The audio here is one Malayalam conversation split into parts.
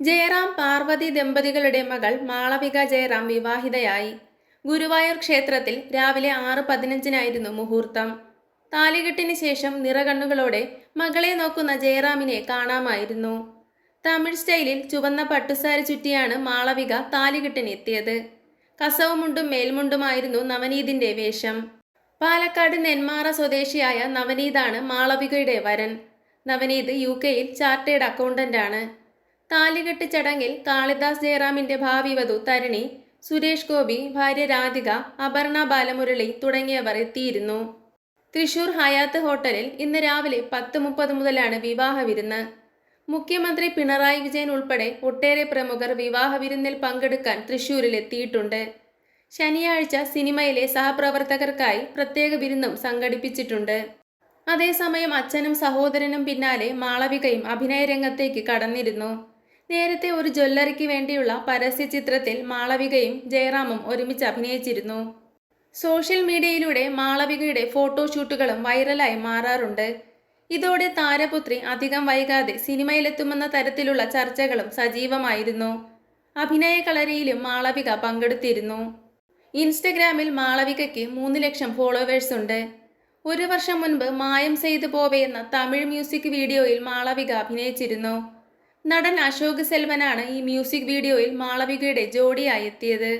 ജയറാം പാർവതി ദമ്പതികളുടെ മകൾ മാളവിക ജയറാം വിവാഹിതയായി. ഗുരുവായൂർ ക്ഷേത്രത്തിൽ രാവിലെ ആറ് പതിനഞ്ചിനായിരുന്നു മുഹൂർത്തം. താലികെട്ടിന് ശേഷം നിറകണ്ണുകളോടെ മകളെ നോക്കുന്ന ജയറാമിനെ കാണാമായിരുന്നു. തമിഴ് സ്റ്റൈലിൽ ചുവന്ന പട്ടുസാരി ചുറ്റിയാണ് മാളവിക താലികെട്ടിന് എത്തിയത് കസവുമുണ്ടും മേൽമുണ്ടുമായിരുന്നു നവനീതിന്റെ വേഷം. പാലക്കാട് നെന്മാറ സ്വദേശിയായ നവനീതാണ് മാളവികയുടെ വരൻ. നവനീത് യു കെയിൽ ചാർട്ടേഡ് അക്കൗണ്ടന്റാണ്. താലികെട്ട് ചടങ്ങിൽ കാളിദാസ് ജയറാമിന്റെ ഭാവി വധു തരണി സുരേഷ് ഗോപി ഭാര്യ രാധിക അപർണ ബാലമുരളി തുടങ്ങിയവർ എത്തിയിരുന്നു. തൃശൂർ ഹയാത്ത് ഹോട്ടലിൽ ഇന്ന് രാവിലെ പത്ത് മുപ്പത് മുതലാണ് വിവാഹ വിരുന്ന്. മുഖ്യമന്ത്രി പിണറായി വിജയൻ ഉൾപ്പെടെ ഒട്ടേറെ പ്രമുഖർ വിവാഹ വിരുന്നിൽ പങ്കെടുക്കാൻ തൃശൂരിൽ എത്തിയിട്ടുണ്ട് ശനിയാഴ്ച സിനിമയിലെ സഹപ്രവർത്തകർക്കായി പ്രത്യേക വിരുന്നും സംഘടിപ്പിച്ചിട്ടുണ്ട്. അതേസമയം അച്ഛനും സഹോദരനും പിന്നാലെ മാളവികയും അഭിനയരംഗത്തേക്ക് കടന്നിരുന്നു. നേരത്തെ ഒരു ജ്വല്ലറിക്ക് വേണ്ടിയുള്ള പരസ്യ ചിത്രത്തിൽ മാളവികയും ജയറാമും ഒരുമിച്ച് അഭിനയിച്ചിരുന്നു. സോഷ്യൽ മീഡിയയിലൂടെ മാളവികയുടെ ഫോട്ടോഷൂട്ടുകളും വൈറലായി മാറാറുണ്ട്. ഇതോടെ താരപുത്രി അധികം വൈകാതെ സിനിമയിലെത്തുമെന്ന തരത്തിലുള്ള ചർച്ചകളും സജീവമായിരുന്നു. അഭിനയ കളരിയിലും മാളവിക പങ്കെടുത്തിരുന്നു. ഇൻസ്റ്റഗ്രാമിൽ മാളവികയ്ക്ക് മൂന്ന് ലക്ഷം ഫോളോവേഴ്സ് ഉണ്ട്. ഒരു വർഷം മുൻപ് മായം ചെയ്തു പോവേ എന്ന തമിഴ് മ്യൂസിക് വീഡിയോയിൽ മാളവിക അഭിനയിച്ചിരുന്നു. നടൻ അശോക് സെൽവനാണ് ഈ മ്യൂസിക് വീഡിയോയിൽ മാളവികയുടെ ജോഡിയായി എത്തിയത്.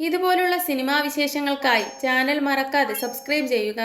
ഇതുപോലുള്ള സിനിമാ വിശേഷങ്ങൾക്കായി ചാനൽ മറക്കാതെ സബ്സ്ക്രൈബ് ചെയ്യുക.